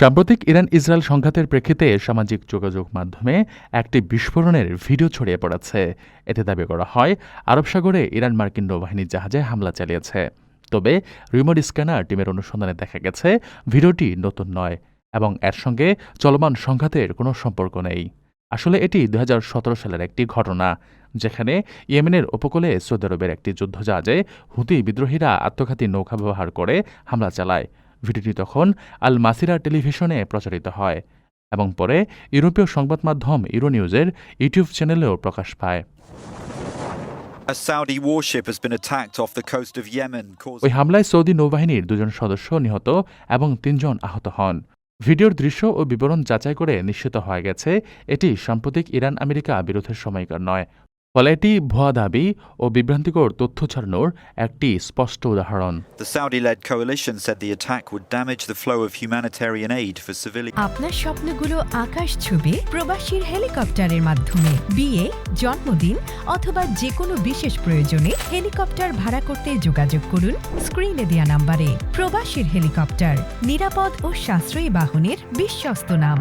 সাম্প্রতিক Iran Israel সংঘাতের প্রেক্ষিতে সামাজিক যোগাযোগ মাধ্যমে একটি বিস্ফোরণের ভিডিও ছড়িয়ে পড়েছে। এতে দাবি করা হয়, আরব সাগরে ইরান মার্কিন নৌবাহিনীর জাহাজে হামলা চালিয়েছে। তবে রিমোট স্ক্যানার টিমের অনুসন্ধানে দেখা গেছে, ভিডিওটি নতুন নয় এবং এর সঙ্গে চলমান সংঘাতের কোনো সম্পর্ক নেই। আসলে এটি দু হাজার সতেরো সালের একটি ঘটনা, যেখানে ইয়েমেনের উপকূলে সৌদি আরবের একটি যুদ্ধজাহাজে হুতি বিদ্রোহীরা আত্মঘাতী নৌকা ব্যবহার করে হামলা চালায়। ভিডিওটি তখন আল মাসিরা টেলিভিশনে প্রচারিত হয় এবং পরে ইউরোপীয় সংবাদ মাধ্যম ইউরোনিউজের ইউটিউব চ্যানেলেও প্রকাশ পায়। ওই হামলায় সৌদি নৌবাহিনীর দুজন সদস্য নিহত এবং তিনজন আহত হন। ভিডিওর দৃশ্য ও বিবরণ যাচাই করে নিশ্চিত হয়ে গেছে এটি সাম্প্রতিক ইরান আমেরিকা বিরোধের সময়কার নয়। ফলে এটি ভুয়া দাবি ও বিভ্রান্তিকর তথ্য ছড়ানোর একটি স্পষ্ট উদাহরণ। The Saudi led coalition said the attack would damage the flow of humanitarian aid for civilians. আপনার স্বপ্নগুলো আকাশ ছবি প্রবাসীর হেলিকপ্টারের মাধ্যমে। বিয়ে জন্মদিন অথবা যে কোনো বিশেষ প্রয়োজনে হেলিকপ্টার ভাড়া করতে যোগাযোগ করুন স্ক্রিনে দেয়া নাম্বারে। প্রবাসীর হেলিকপ্টার নিরাপদ ও সাশ্রয়ী বাহনের বিশ্বস্ত নাম।